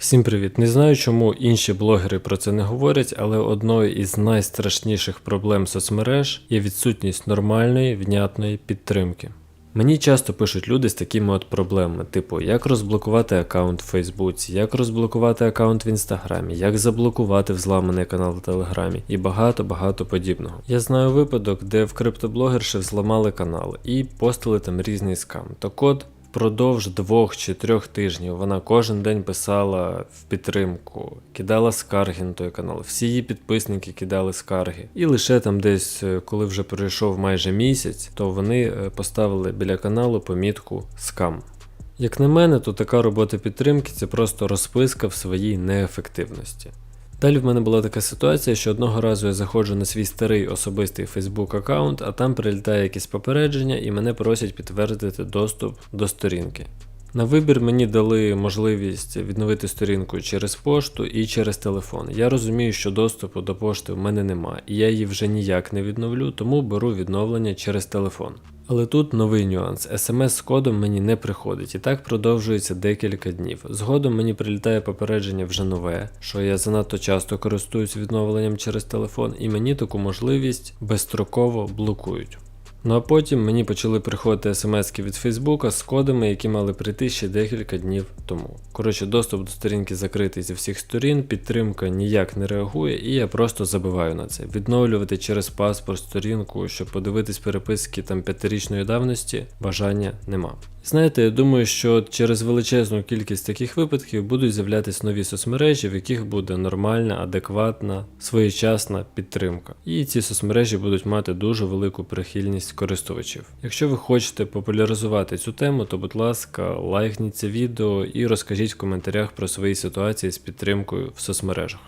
Всім привіт! Не знаю, чому інші блогери про це не говорять, але одною із найстрашніших проблем соцмереж є відсутність нормальної, внятної підтримки. Мені часто пишуть люди з такими от проблемами, типу, як розблокувати аккаунт в Фейсбуці, як розблокувати аккаунт в Інстаграмі, як заблокувати взламаний канал в Телеграмі і багато-багато подібного. Я знаю випадок, де в криптоблогерші взламали канал і постили там різний скам. Так от, Впродовж двох чи трьох тижнів вона кожен день писала в підтримку, кидала скарги на той канал. Всі її підписники кидали скарги. І лише там десь, е, коли вже пройшов майже місяць, то вони е, поставили біля каналу помітку скам. Як на мене, то така робота підтримки це просто розписка в своїй неефективності. Далі в мене була така ситуація, що одного разу я заходжу на свій старий особистий Facebook аккаунт, а там прилітає якесь попередження і мене просять підтвердити доступ до сторінки. На вибір мені дали можливість відновити сторінку через пошту і через телефон. Я розумію, що доступу до пошти в мене немає, і я її вже ніяк не відновлю, тому беру відновлення через телефон. Але тут новий нюанс. смс з кодом мені не приходить, і так продовжується декілька днів. Згодом мені прилітає попередження вже нове, що я занадто часто користуюсь відновленням через телефон, і мені таку можливість безстроково блокують. Ну а потім мені почали приходити смски від Фейсбука з кодами, які мали прийти ще декілька днів тому. Коротше, доступ до сторінки закритий зі всіх сторін, підтримка ніяк не реагує, і я просто забиваю на це. Відновлювати через паспорт сторінку, щоб подивитись переписки там п'ятирічної давності, бажання нема. Знаєте, я думаю, що через величезну кількість таких випадків будуть з'являтися нові соцмережі, в яких буде нормальна, адекватна, своєчасна підтримка. І ці соцмережі будуть мати дуже велику прихильність користувачів. Якщо ви хочете популяризувати цю тему, то будь ласка, лайкніть це відео і розкажіть в коментарях про свої ситуації з підтримкою в соцмережах.